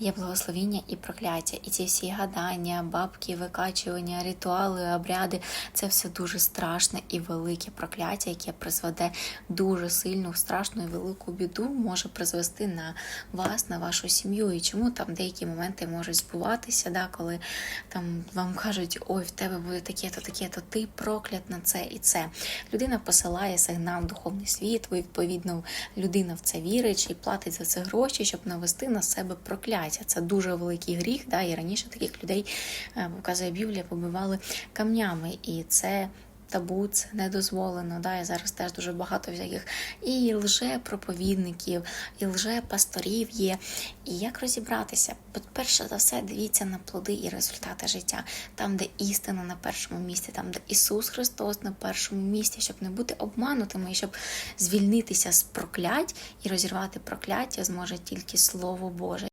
є благословіння і прокляття. І ці всі гадання, бабки, викачування, ритуали, обряди це все дуже страшне і велике прокляття, яке призведе дуже сильну, страшну і велику біду, може призвести на вас, на вашу сім'ю. І чому там деякі моменти можуть збуватися, да, коли там вам кажуть, ой, в тебе буде таке-то, таке-то, ти проклят на це і це. Людина посилає сигнал в духовний світ, відповідно, людина в це вірить і платить за це гроші, щоб навести на себе прокляття. Це дуже великий гріх. Да, і раніше таких людей, показує Біблія, побивали камнями. І це табу, це не дозволено. Да, і зараз теж дуже багато всяких і лже-проповідників, і лже-пасторів є. І як розібратися? Перше за все, дивіться на плоди і результати життя, там, де істина на першому місці, там, де Ісус Христос на першому місці, щоб не бути обманутими і щоб звільнитися з проклять і розірвати прокляття зможе тільки Слово Боже.